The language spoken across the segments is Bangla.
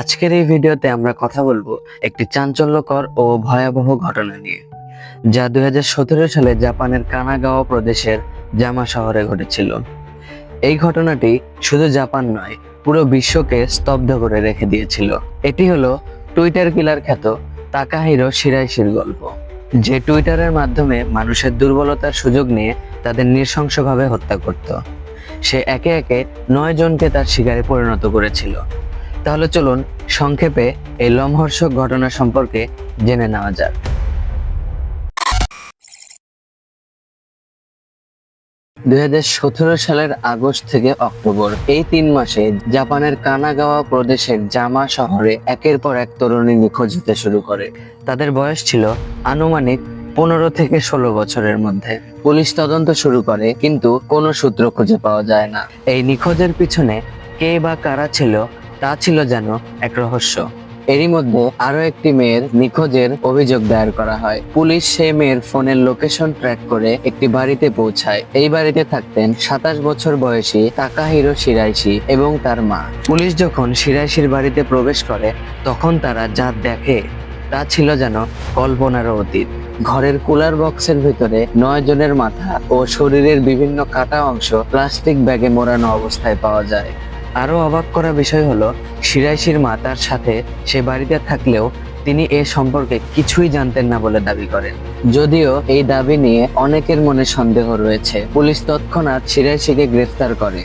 আজকের এই ভিডিওতে আমরা কথা বলব একটি চাঞ্চল্যকর ও ভয়াবহ ঘটনা নিয়ে, যা দুই হাজার সতেরো সালে জাপানের কানাগাওয়া প্রদেশের জামা শহরে ঘটেছিল। এই ঘটনাটি শুধু জাপান নয়, পুরো বিশ্বকে স্তব্ধ করে রেখে দিয়েছিল। এটি হলো টুইটার কিলার খ্যাত তাকাহিরো শিরাইশির গল্প, যে টুইটারের মাধ্যমে মানুষের দুর্বলতার সুযোগ নিয়ে তাদের নৃশংসভাবে হত্যা করত। সে একে একে নয় জনকে তার শিকারে পরিণত করেছিল। তাহলে চলুন সংক্ষেপে এই লম্হর্ষক ঘটনা সম্পর্কে জেনে নেওয়া যাক। দুই হাজার সতেরো সালের আগস্ট থেকে অক্টোবর, এই তিন মাসে জাপানের কানাগাওয়া প্রদেশের জামা শহরে একের পর এক তরুণী নিখোঁজ হতে শুরু করে। তাদের বয়স ছিল আনুমানিক পনেরো থেকে ষোলো বছরের মধ্যে। পুলিশ তদন্ত শুরু করে, কিন্তু কোনো সূত্র খুঁজে পাওয়া যায় না। এই নিখোঁজের পিছনে কে বা কারা ছিল তা ছিল যেন এক রহস্য। এরই মধ্যে আরও একটি মেয়ের নিখোঁজের অভিযোগ দায়ের করা হয়। পুলিশ সেই মেয়ের ফোনের লোকেশন ট্র্যাক করে একটি বাড়িতে পৌঁছায়। এই বাড়িতে থাকতেন সাতাশ বছর বয়সী তাকাহিরো শিরাইশি এবং তার মা। পুলিশ যখন শিরাইশির বাড়িতে প্রবেশ করে, তখন তারা যা দেখে, তা ছিল যেন কল্পনারও অতীত। ঘরের কুলার বক্সের ভিতরে নয় জনের মাথা ও শরীরের বিভিন্ন কাটা অংশ প্লাস্টিক ব্যাগে মোড়ানো অবস্থায় পাওয়া যায়। আরও অবাক করা বিষয় হলো, শিরাইশির মা তার সাথে সে বাড়িতে থাকলেও তিনি এ সম্পর্কে কিছুই জানতেন না বলে দাবি করেন। যদিও এই দাবি নিয়ে অনেকের মনে সন্দেহ রয়েছে। পুলিশ তৎক্ষণাৎ শিরাইশিকে গ্রেফতার করে।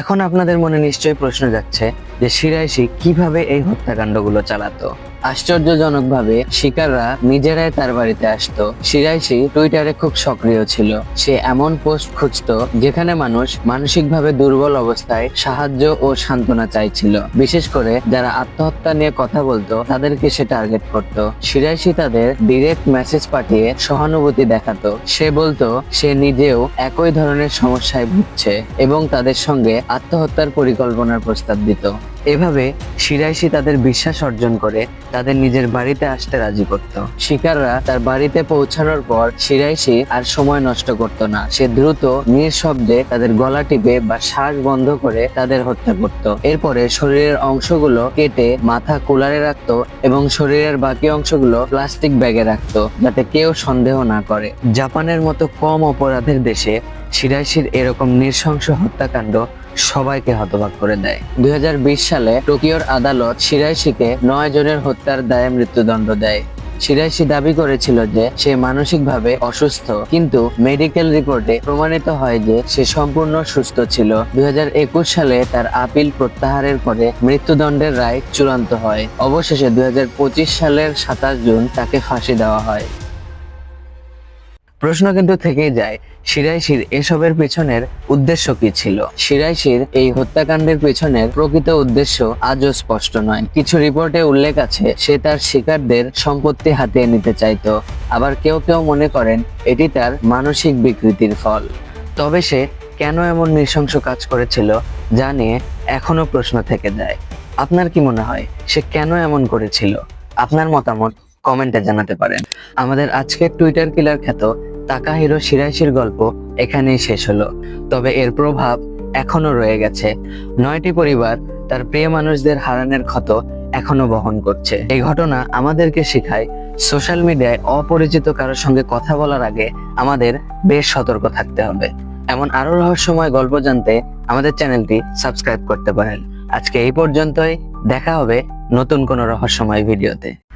এখন আপনাদের মনে নিশ্চয়ই প্রশ্ন যাচ্ছে যে শিরাইশি কীভাবে এই হত্যাকাণ্ডগুলো চালাতো? আশ্চর্যজনকভাবে শিকাররা নিজেরাই তার বাড়িতে আসতো। শিরাইশি টুইটারে খুব সক্রিয় ছিল। সে এমন পোস্ট খুঁজতো যেখানে মানুষ মানসিকভাবে দুর্বল অবস্থায় সাহায্য ও সান্ত্বনা চাইছিল। বিশেষ করে যারা আত্মহত্যা নিয়ে কথা বলতো, তাদেরকে সে টার্গেট করত। শিরাইশি তাদের ডিরেক্ট মেসেজ পাঠিয়ে সহানুভূতি দেখাতো। সে বলতো, সে নিজেও একই ধরনের সমস্যায় ভুগছে এবং তাদের সঙ্গে আত্মহত্যার পরিকল্পনার প্রস্তাব দিত। এভাবে শিরাইশি তাদের বিশ্বাস অর্জন করে, তাদের নিজের বাড়িতে আসতে রাজি করত। শিকাররা তার বাড়িতে পৌঁছানোর পর শিরাইশি আর সময় নষ্ট করত না। সে দ্রুত নিঃশব্দে তাদের গলা টিপে বা শ্বাস বন্ধ করে তাদের হত্যা করত। এরপরে শরীরের অংশগুলো কেটে মাথা কুলারে রাখত এবং শরীরের বাকি অংশগুলো প্লাস্টিক ব্যাগে রাখতো যাতে কেউ সন্দেহ না করে। জাপানের মতো কম অপরাধের দেশে শিরাইশির এরকম নৃশংস হত্যাকাণ্ড সবাইকে হতবাক করে দেয়। দুই হাজার বিশ সালে টোকিওর আদালত শিরাইশিকে নয় জনের হত্যার দায়ে মৃত্যুদণ্ড দেয়। শিরাইশি দাবি করেছিল যে সে মানসিকভাবে অসুস্থ, কিন্তু মেডিকেল রিপোর্টে প্রমাণিত হয় যে সে সম্পূর্ণ সুস্থ ছিল। দুই হাজার একুশ সালে তার আপিল প্রত্যাহারের পরে মৃত্যুদণ্ডের রায় চূড়ান্ত হয়। অবশেষে দুই হাজার পঁচিশ সালের সাতাশ জুন তাকে ফাঁসি দেওয়া হয়। প্রশ্ন কিন্তু থেকেই যায়, শিরাইশির এসবের পেছনের উদ্দেশ্য কি ছিল? শিরাইশির এই হত্যাকাণ্ডের পেছনের প্রকৃত উদ্দেশ্য আজও স্পষ্ট নয়। কিছু রিপোর্টে উল্লেখ আছে, সে তার শিকারদের সম্পত্তি হাতিয়ে নিতে চাইতো। আবার কেউ কেউ মনে করেন, এটি তার মানসিক বিকৃতির ফল। তবে সে কেন এমন নৃশংস কাজ করেছিল, যা নিয়ে এখনও প্রশ্ন থেকে যায়। আপনার কি মনে হয়, সে কেন এমন করেছিল? আপনার মতামত কমেন্টে জানাতে পারেন। আমাদের আজকের টুইটার কিলার খ্যাত তাকাহিরো শিরাইশির গল্প এখানেই শেষ হলো। তবে এর প্রভাব এখনও রয়ে গেছে। নয়টি পরিবার তার প্রিয় মানুষদের হারানোর ক্ষত এখনও বহন করছে। এই ঘটনা আমাদেরকে শেখায় সোশ্যাল মিডিয়ায় অপরিচিত কারোর সঙ্গে কথা বলার আগে আমাদের বেশ সতর্ক থাকতে হবে। এমন আরও রহস্যময় গল্প জানতে আমাদের চ্যানেলটি সাবস্ক্রাইব করতে পারেন। আজকে এই পর্যন্তই। দেখা হবে নতুন কোনো রহস্যময় ভিডিওতে।